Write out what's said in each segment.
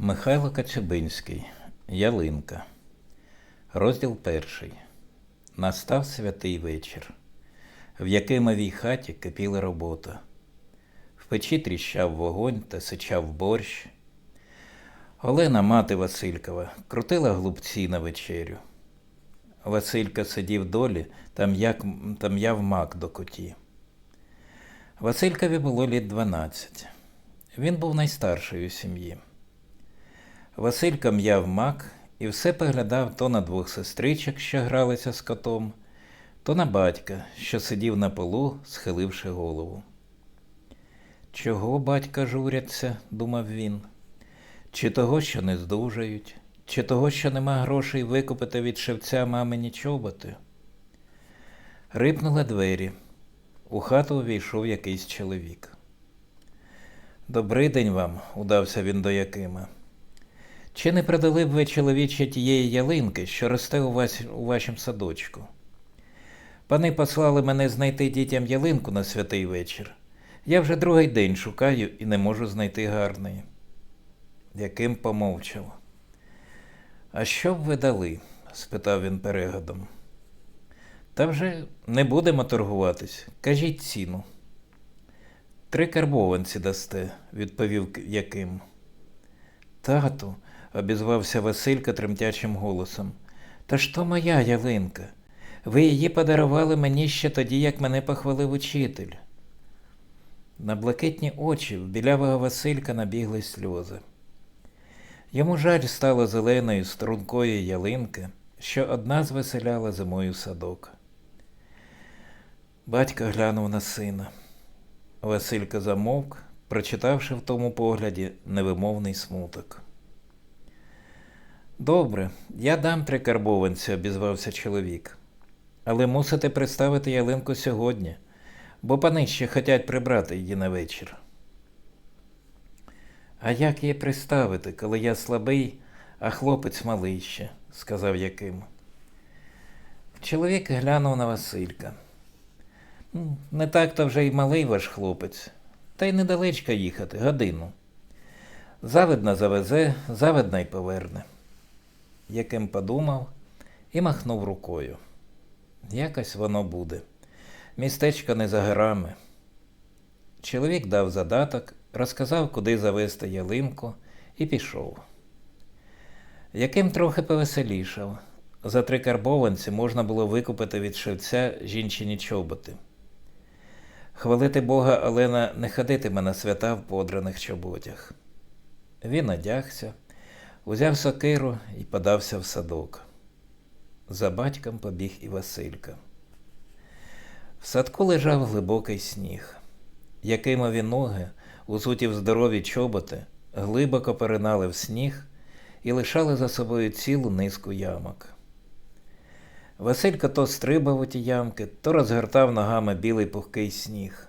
Михайло Качебинський. Ялинка. Розділ перший. Настав святий вечір. В Якимовій хаті кипіла робота. В печі тріщав вогонь та сичав борщ. Олена, мати Василькова, крутила глупці на вечерю. Василька сидів долі та м'яв мак до коті. Василькові було літ 12. Він був найстарший у сім'ї. Василька м'яв мак і все поглядав то на двох сестричок, що гралися з котом, то на батька, що сидів на полу, схиливши голову. Чого батька журяться, думав він, чи того, що не здужають, чи того, що нема грошей викупити від шевця мамині чоботи. Рипнули двері. У хату увійшов якийсь чоловік. Добрий день вам, удався він до Якима. Чи не продали б ви чоловіче тієї ялинки, що росте у вас у вашім садочку? Пани послали мене знайти дітям ялинку на святий вечір. Я вже другий день шукаю і не можу знайти гарної. Яким помовчав. А що б ви дали? спитав він перегодом. Та вже не будемо торгуватись. Кажіть ціну. Три карбованці дасте, відповів Яким. Тату, обізвався Василька тремтячим голосом. Та ж то моя ялинка. Ви її подарували мені ще тоді, як мене похвалив учитель. На блакитні очі в білявого Василька набігли сльози. Йому жаль стало зеленої стрункої ялинки, що одна звеселяла зимою садок. Батько глянув на сина. Василько замовк, прочитавши в тому погляді невимовний смуток. Добре, я дам три карбованці, обізвався чоловік. Але мусите представити ялинку сьогодні, бо пани ще хотять прибрати її на вечір. А як її приставити, коли я слабий, а хлопець малий ще, сказав Яким. Чоловік глянув на Василька. «Ну, Не так то вже й малий ваш хлопець, та й недалечко їхати, годину. Завидно завезе, завидно й поверне. Яким подумав і махнув рукою. Якось воно буде. Містечко не за горами. Чоловік дав задаток, розказав, куди завести ялинку, і пішов. Яким трохи повеселішав. За три карбованці можна було викупити від шевця жінчині чоботи. Хвалити Бога Олена не ходитиме на свята в подраних чоботях. Він одягся, узяв сокиру і подався в садок. За батьком побіг і Василька. В садку лежав глибокий сніг. Якимові ноги, узуті в здорові чоботи, глибоко перинали в сніг і лишали за собою цілу низку ямок. Василько то стрибав у ті ямки, то розгортав ногами білий пухкий сніг.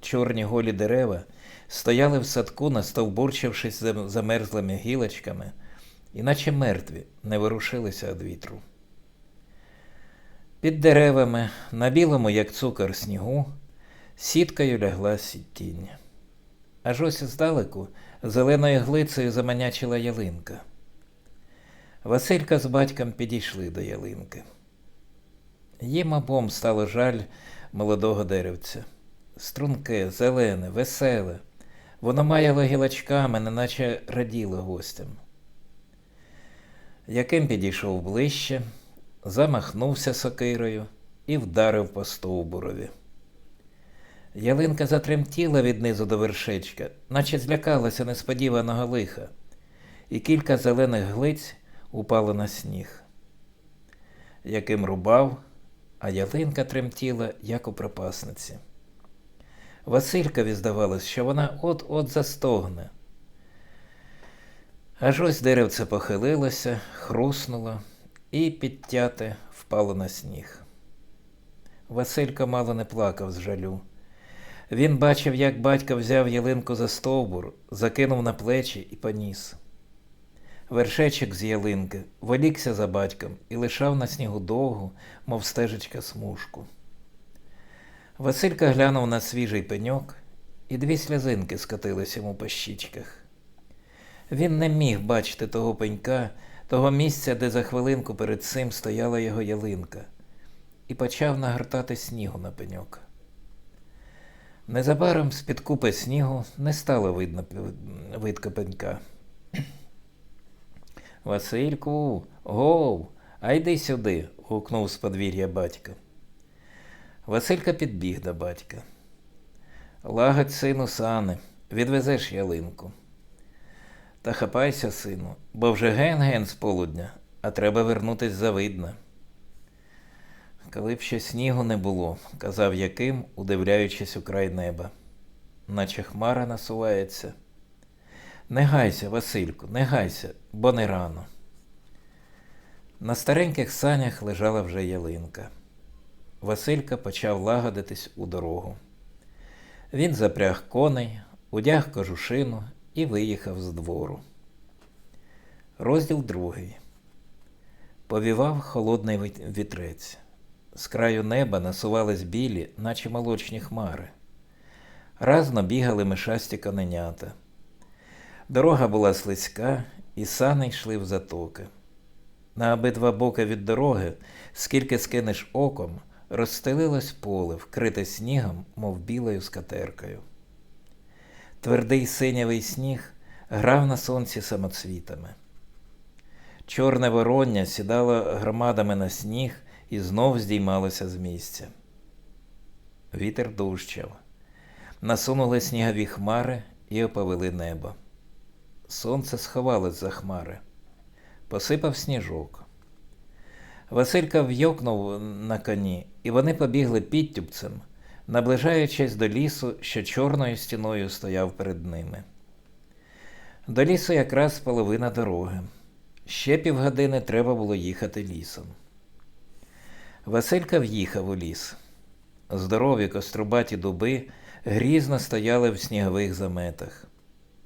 Чорні голі дерева стояли в садку, настовбурчившись замерзлими гілочками, іначе мертві не ворушилися від вітру. Під деревами, на білому, як цукор снігу, сіткою лягла сітінь. Аж ось здалеку зеленою глицею заманячила ялинка. Василька з батьком підійшли до ялинки. Їм обом стало жаль молодого деревця. Струнке, зелене, веселе. Воно маяло гілочками, неначе раділо гостям. Яким підійшов ближче, замахнувся сокирою і вдарив по стовбурові. Ялинка затремтіла від низу до вершечка, наче злякалася несподіваного лиха, і кілька зелених глиць упало на сніг. Яким рубав, а ялинка тремтіла, як у пропасниці. Василькові здавалось, що вона от-от застогне. Аж ось деревце похилилося, хруснуло і підтяте впало на сніг. Василько мало не плакав з жалю. Він бачив, як батько взяв ялинку за стовбур, закинув на плечі і поніс. Вершечок з ялинки волікся за батьком і лишав на снігу довгу, мов стежечка смужку. Василька глянув на свіжий пеньок, і дві сльозинки скотились йому по щічках. Він не міг бачити того пенька, того місця, де за хвилинку перед цим стояла його ялинка, і почав нагортати снігу на пеньок. Незабаром з-під купи снігу не стало видно видко пенька. Васильку, гов, а йди сюди, гукнув з подвір'я батько. Василька підбіг до батька. Лагодь, сину, сани, відвезеш ялинку. Та хапайся, сину, бо вже ген-ген з полудня, а треба вернутись завидно. Коли б ще снігу не було, казав Яким, удивляючись у край неба, наче хмара насувається. Не гайся, Васильку, не гайся, бо не рано. На стареньких санях лежала вже ялинка. Василька почав лагодитись у дорогу. Він запряг коней, удяг кожушину і виїхав з двору. Розділ другий. Повівав холодний вітрець. З краю неба насувались білі, наче молочні хмари. Разно бігали мишасті коненята. Дорога була слизька, і сани йшли в затоки. На обидва боки від дороги, скільки скинеш оком, розстелилось поле, вкрите снігом, мов білою скатеркою. Твердий синявий сніг грав на сонці самоцвітами. Чорне вороння сідало громадами на сніг і знов здіймалося з місця. Вітер дужчав. Насунули снігові хмари і оповели небо. Сонце сховалось за хмари. Посипав сніжок. Василька вйокнув на коні, і вони побігли підтюпцем, наближаючись до лісу, що чорною стіною стояв перед ними. До лісу якраз половина дороги. Ще півгодини треба було їхати лісом. Василька в'їхав у ліс. Здорові кострубаті дуби грізно стояли в снігових заметах.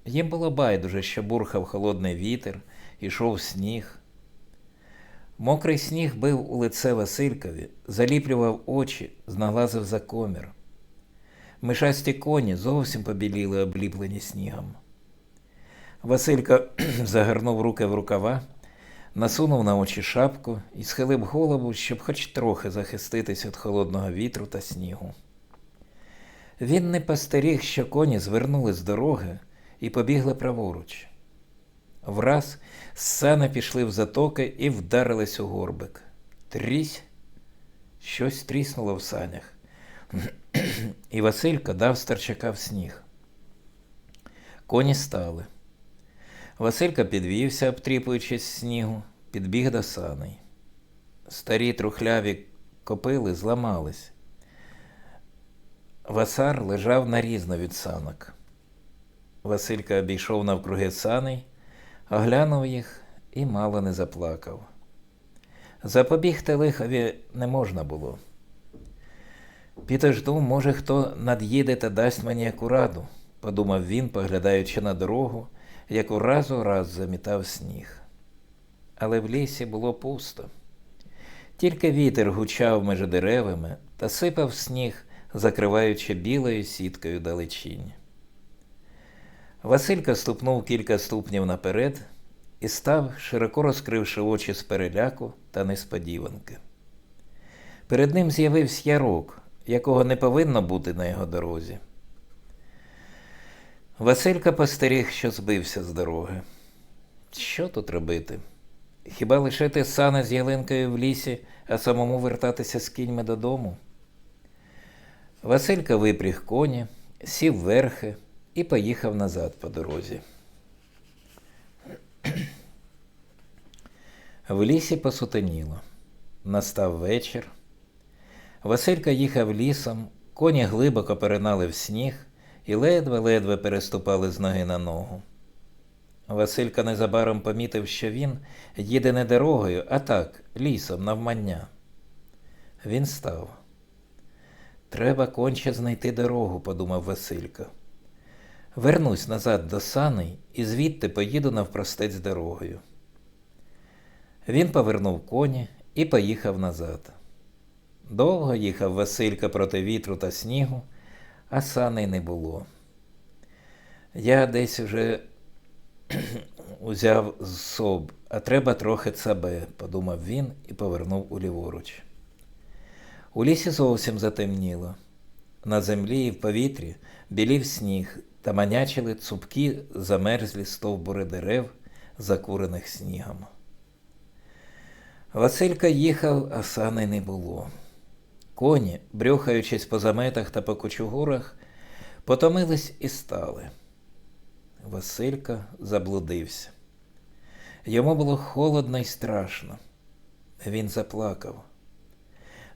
Їм було байдуже, що бурхав холодний вітер, ішов сніг. Мокрий сніг бив у лице Василькові, заліплював очі, знаглазив за комір. Мишасті коні зовсім побіліли, обліплені снігом. Василько загорнув руки в рукава, насунув на очі шапку і схилив голову, щоб хоч трохи захиститись від холодного вітру та снігу. Він не постеріг, що коні звернули з дороги і побігли праворуч. Враз сани пішли в затоки і вдарились у горбик. Трісь. Щось тріснуло в санях. І Василько дав старчака в сніг. Коні стали. Василька підвівся, обтріпуючись снігу, підбіг до саней. Старі трухляві копили зламались. Васар лежав нарізно від санок. Василька обійшов навкруги саней, оглянув їх і мало не заплакав. Запобігти лихові не можна було. Підожду, може, хто над'їде та дасть мені яку раду, подумав він, поглядаючи на дорогу, яку раз у раз замітав сніг. Але в лісі було пусто. Тільки вітер гучав між деревами та сипав сніг, закриваючи білою сіткою далечінь. Василька ступнув кілька ступнів наперед і став, широко розкривши очі з переляку та несподіванки. Перед ним з'явився ярок, якого не повинно бути на його дорозі. Василька постеріг, що збився з дороги. Що тут робити? Хіба лишити сани з ялинкою в лісі, а самому вертатися з кіньми додому? Василька випріг коні, сів верхи і поїхав назад по дорозі. В лісі посутеніло. Настав вечір. Василька їхав лісом, коні глибоко перенали в сніг і ледве-ледве переступали з ноги на ногу. Василька незабаром помітив, що він їде не дорогою, а так, лісом навмання. Він став. Треба конче знайти дорогу, подумав Василько. Вернусь назад до саней і звідти поїду навпростець дорогою. Він повернув коні і поїхав назад. Довго їхав Василька проти вітру та снігу, а саней не було. Я десь уже узяв з соб, а треба трохи цабе, подумав він і повернув уліворуч. У лісі зовсім затемніло. На землі і в повітрі білів сніг та манячили цупкі замерзлі стовбури дерев, закурених снігом. Василька їхав, а сани не було. Коні, брюхаючись по заметах та по кучугурах, потомились і стали. Василька заблудився. Йому було холодно і страшно. Він заплакав.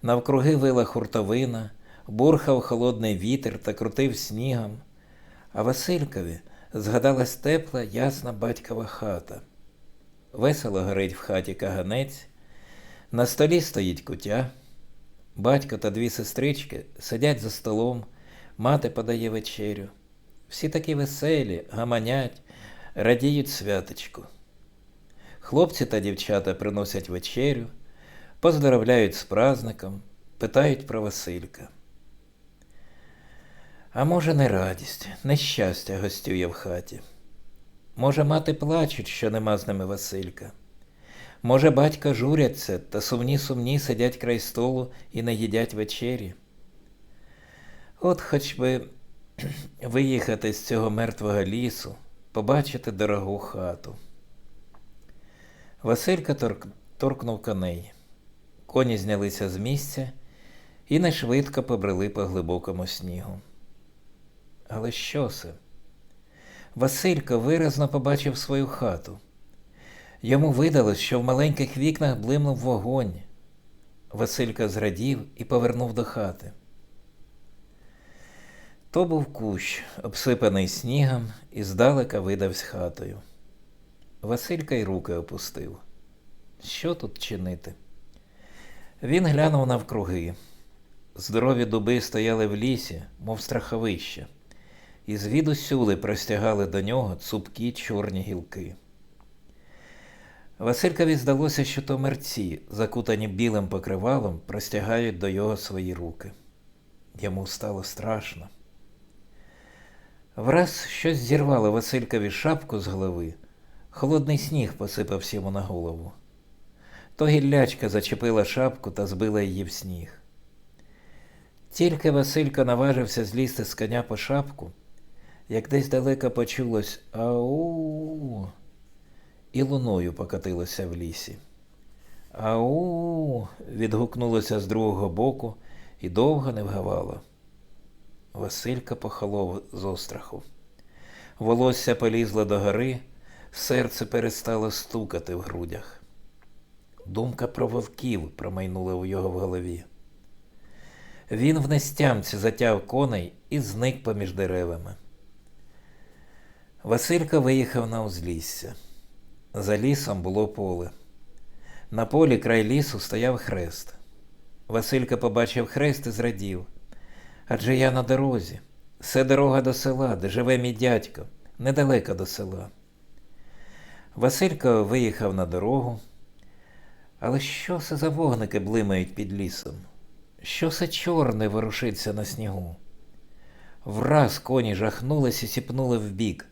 Навкруги вила хуртовина, бурхав холодний вітер та крутив снігом, а Василькові згадалась тепла, ясна батькова хата. Весело горить в хаті каганець, на столі стоїть кутя. Батько та дві сестрички сидять за столом, мати подає вечерю. Всі такі веселі, гаманять, радіють святочку. Хлопці та дівчата приносять вечерю, поздоровляють з праздником, питають про Василька. А може, не радість, нещастя гостює в хаті. Може, мати плачуть, що нема з ними Василька. Може, батька журяться та сумні сумні сидять край столу і не їдять вечері. От хоч би виїхати з цього мертвого лісу, побачити дорогу хату. Василька торк... торкнув коней. Коні знялися з місця і нешвидко побрели по глибокому снігу. Але що це? Василько виразно побачив свою хату. Йому видалось, що в маленьких вікнах блимнув вогонь. Василько зрадів і повернув до хати. То був кущ, обсипаний снігом, і здалека видавсь хатою. Василька й руки опустив. Що тут чинити? Він глянув навкруги. Здорові дуби стояли в лісі, мов страховище, і звідусюди простягали до нього цупкі чорні гілки. Василькові здалося, що то мерці, закутані білим покривалом, простягають до його свої руки. Йому стало страшно. Враз щось зірвало Василькові шапку з голови, холодний сніг посипався йому на голову. То гіллячка зачепила шапку та збила її в сніг. Тільки Василько наважився злізти з коня по шапку, як десь далеко почулось ау і луною покотилося в лісі. Ау. відгукнулося з другого боку і довго не вгавало. Василька похолов з остраху. Волосся полізло до гори, серце перестало стукати в грудях. Думка про вовків промайнула у його в голові. Він в нестямці затяв коней і зник поміж деревами. Василька виїхав на узлісся. За лісом було поле. На полі край лісу стояв хрест. Василька побачив хрест і зрадів. Адже я на дорозі. Це дорога до села, де живе мій дядько, недалеко до села. Василько виїхав на дорогу. Але що це за вогники блимають під лісом? Що це чорне ворушиться на снігу? Враз коні жахнулись і сіпнули вбік.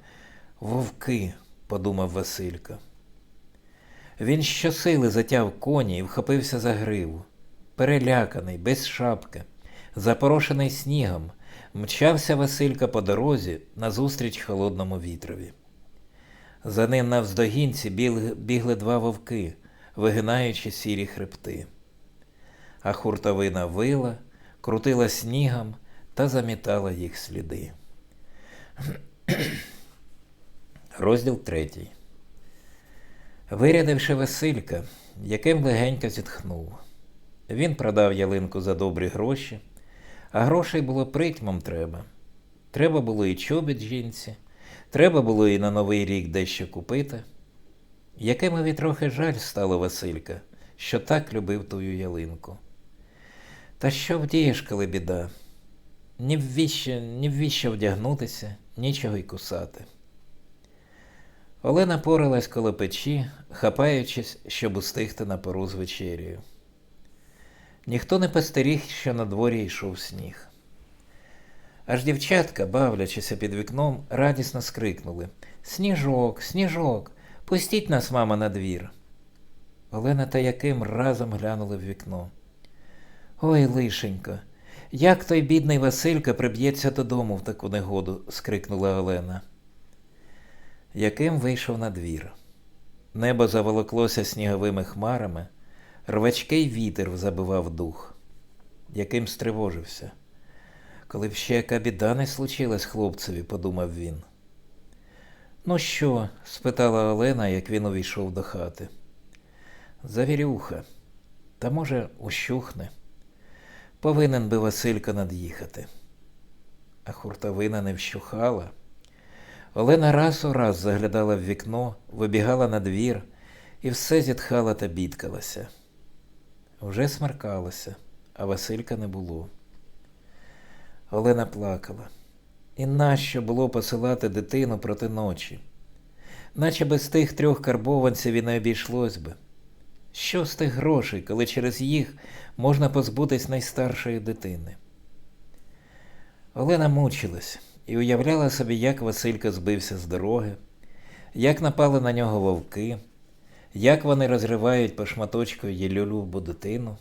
Вовки, подумав Василько. Він щосили затяв коні і вхопився за гриву. Переляканий, без шапки, запорошений снігом, мчався Василька по дорозі назустріч холодному вітрові. За ним навздогінці бігли два вовки, вигинаючи сірі хребти. А хуртовина вила, крутила снігом та замітала їх сліди. Розділ третій. Вирядивши Василька, яким легенько зітхнув. Він продав ялинку за добрі гроші, а грошей було притьмом треба. Треба було і чобіт жінці, треба було і на Новий рік дещо купити. Якимові трохи жаль стало Василька, що так любив тую ялинку. Та що вдієш, коли біда? Ні ввіщо, ні ввіщо вдягнутися, нічого й кусати. Олена поралась коло печі, хапаючись, щоб устигти на пору з вечерею. Ніхто не постеріг, що на дворі йшов сніг. Аж дівчатка, бавлячися під вікном, радісно скрикнули Сніжок, сніжок, Пустіть нас, мама, на двір. Олена та Яким разом глянули в вікно. Ой, лишенько, як той бідний Василько приб'ється додому в таку негоду, скрикнула Олена. Яким вийшов на двір. Небо заволоклося сніговими хмарами, рвачкий вітер забивав дух. Яким стривожився. Коли б ще яка біда не случилась хлопцеві, подумав він. Ну що? спитала Олена, як він увійшов до хати. Завірюха. Та може, ущухне. Повинен би Василько над'їхати. А хуртовина не вщухала. Олена раз у раз заглядала в вікно, вибігала на двір і все зітхала та бідкалася. Вже смеркалося, а Василька не було. Олена плакала. І нащо було посилати дитину проти ночі? Наче без тих трьох карбованців і не обійшлось би. Що з тих грошей, коли через їх можна позбутись найстаршої дитини? Олена мучилась і уявляла собі, як Василько збився з дороги, як напали на нього вовки, як вони розривають по шматочку її дитину.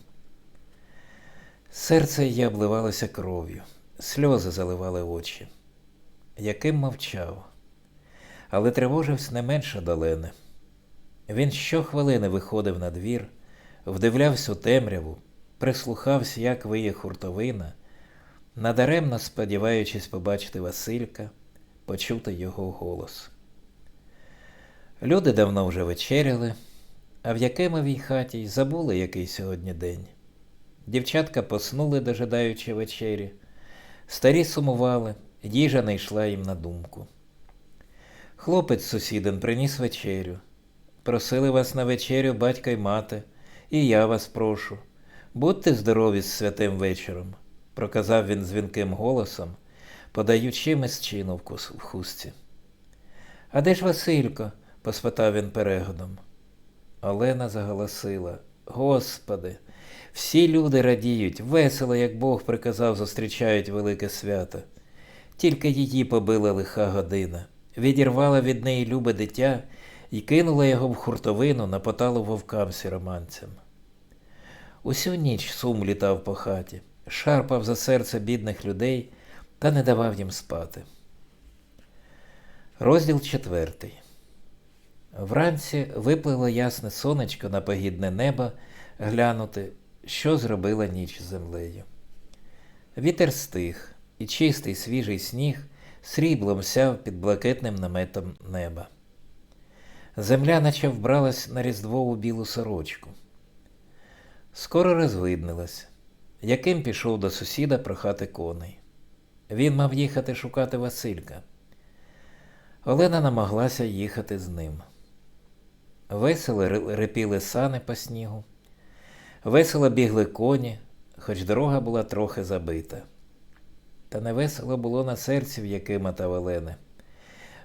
Серце її обливалося кров'ю, сльози заливали очі. Яким мовчав, але тривожився не менше до Лени. Він щохвилини виходив на двір, вдивлявся у темряву, прислухався, як виє хуртовина, надаремно сподіваючись побачити Василька, почути його голос. Люди давно вже вечеряли, а в Якимовій хаті й забули, який сьогодні день. Дівчатка поснули, дожидаючи вечері, старі сумували, їжа не йшла їм на думку. Хлопець сусідин приніс вечерю. Просили вас на вечерю батько й мати, і я вас прошу. Будьте здорові з святим вечором, проказав він дзвінким голосом, подаючи мисчину в хустці. А де ж Василько? поспитав він перегодом. Олена заголосила Господи, всі люди радіють, весело, як Бог приказав, зустрічають велике свято. Тільки її побила лиха година, відірвала від неї любе дитя і кинула його в хуртовину на поталу вовкам сіроманцям. Усю ніч сум літав по хаті, шарпав за серце бідних людей та не давав їм спати. Розділ четвертий. Вранці виплило ясне сонечко на погідне небо глянути, що зробила ніч землею. Вітер стих, і чистий свіжий сніг сріблом сяв під блакитним наметом неба. Земля наче вбралась на різдвову білу сорочку. Скоро розвиднилась. Яким пішов до сусіда прохати коней. Він мав їхати шукати Василька. Олена намоглася їхати з ним. Весело рипіли сани по снігу, весело бігли коні, хоч дорога була трохи забита. Та не весело було на серці в Якима та Олени.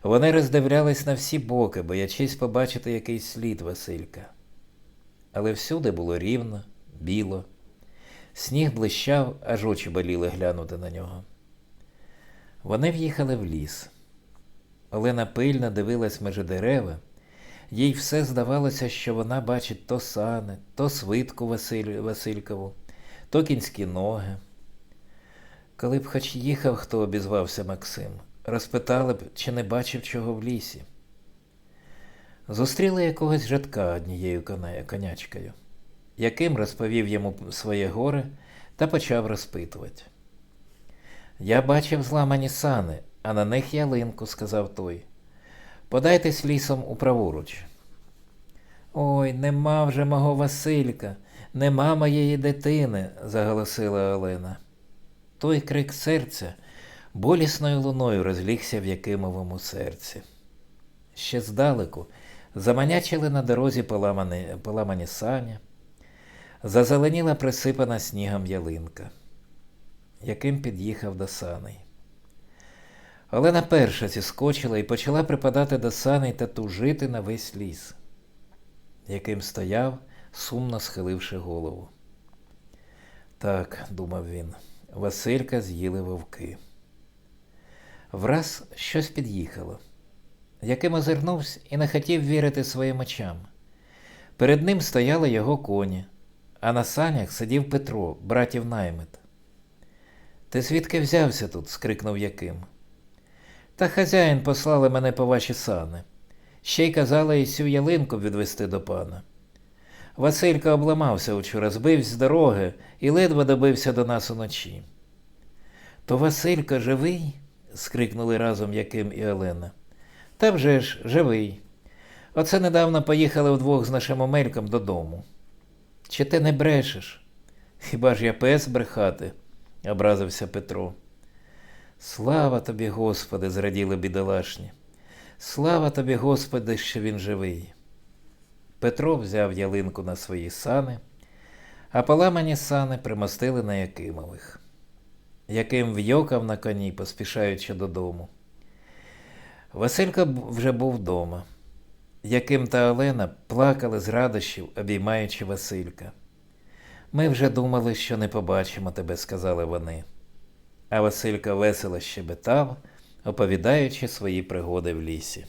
Вони роздивлялись на всі боки, боячись побачити якийсь слід Василька. Але всюди було рівно, біло. Сніг блищав, аж очі боліли глянути на нього. Вони в'їхали в ліс. Олена пильно дивилась межи дерева. Їй все здавалося, що вона бачить то сани, то свитку Василь... Василькову, то кінські ноги. Коли б хоч їхав, хто обізвався Максим, розпитали б, чи не бачив чого в лісі. Зустріли якогось житка однією конячкою, яким розповів йому своє горе та почав розпитувати. Я бачив зламані сани, а на них ялинку, сказав той. Подайтесь лісом у праворуч. Ой, нема вже мого Василька, нема моєї дитини, заголосила Олена. Той крик серця болісною луною розлігся в Якимовому серці. Ще здалеку заманячили на дорозі поламані, поламані сані, зазеленіла присипана снігом ялинка. Яким під'їхав до саней. Олена перша зіскочила і почала припадати до саней та тужити на весь ліс, яким стояв, сумно схиливши голову. Так, думав він, Василька з'їли вовки. Враз щось під'їхало. Яким озирнувся і не хотів вірити своїм очам. Перед ним стояли його коні, а на санях сидів Петро, братів наймит. Ти звідки взявся тут? скрикнув Яким. Та хазяїн послали мене по ваші сани. Ще й казали і сю ялинку відвести до пана. Василька обламався учора, збився з дороги і ледве добився до нас уночі. То Василька живий? скрикнули разом Яким і Олена. Та вже ж, живий. Оце недавно поїхали вдвох з нашим Омельком додому. Чи ти не брешеш? Хіба ж я пес брехати? образився Петро. Слава тобі, Господи, зраділи бідолашні. Слава тобі, Господи, що він живий. Петро взяв ялинку на свої сани, а поламані сани примостили на Якимових. Яким вйокав на коні, поспішаючи додому. Василько б- вже був вдома. Яким та Олена плакали з радощів, обіймаючи Василька. Ми вже думали, що не побачимо тебе, сказали вони. А Василька весело щебетав, оповідаючи свої пригоди в лісі.